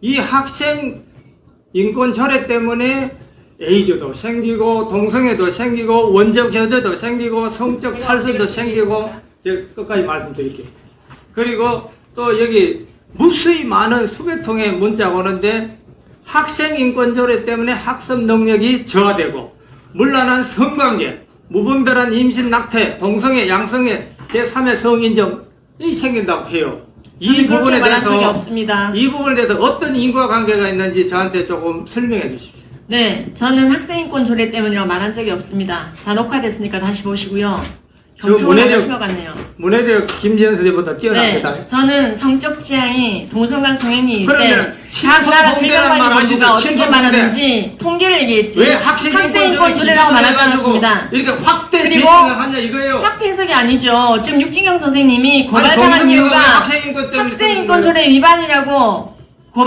이 학생 인권 철회 때문에 에이즈도 생기고 동성애도 생기고 원적 현대도 생기고 성적 탈선도 생기고 제가 끝까지 말씀드릴게요. 그리고 또 여기 무수히 많은 수백 통의 문자가 오는데 학생 인권 조례 때문에 학습 능력이 저하되고 물란한 성관계, 무분별한 임신 낙태, 동성애, 양성애, 제3의 성인정이 생긴다고 해요. 이 부분에 대해서. 이 부분에 대해서 어떤 인과관계가 있는지 저한테 조금 설명해 주십시오. 네, 저는 학생인권 조례 때문이라고 말한 적이 없습니다. 다 녹화됐으니까 다시 보시고요. 저 경청을 하신 것 같네요. 문해력 김지현 선생보다 네, 뛰어납니다. 저는 성적 지향이 동성간 성행위일 때 그러면은 각 나라 질병관리 본부가 하시죠? 어떻게. 말하는지 통계를 얘기했지 왜 학생 학생인권 조례라고 말하지 않았습니다. 이렇게 확대 제시를 하냐 이거예요. 확대 해석이 아니죠. 지금 육진경 선생님이 고발당한 이유가 학생인권 때문에 학생인권 생긴 거예요? 조례 위반이라고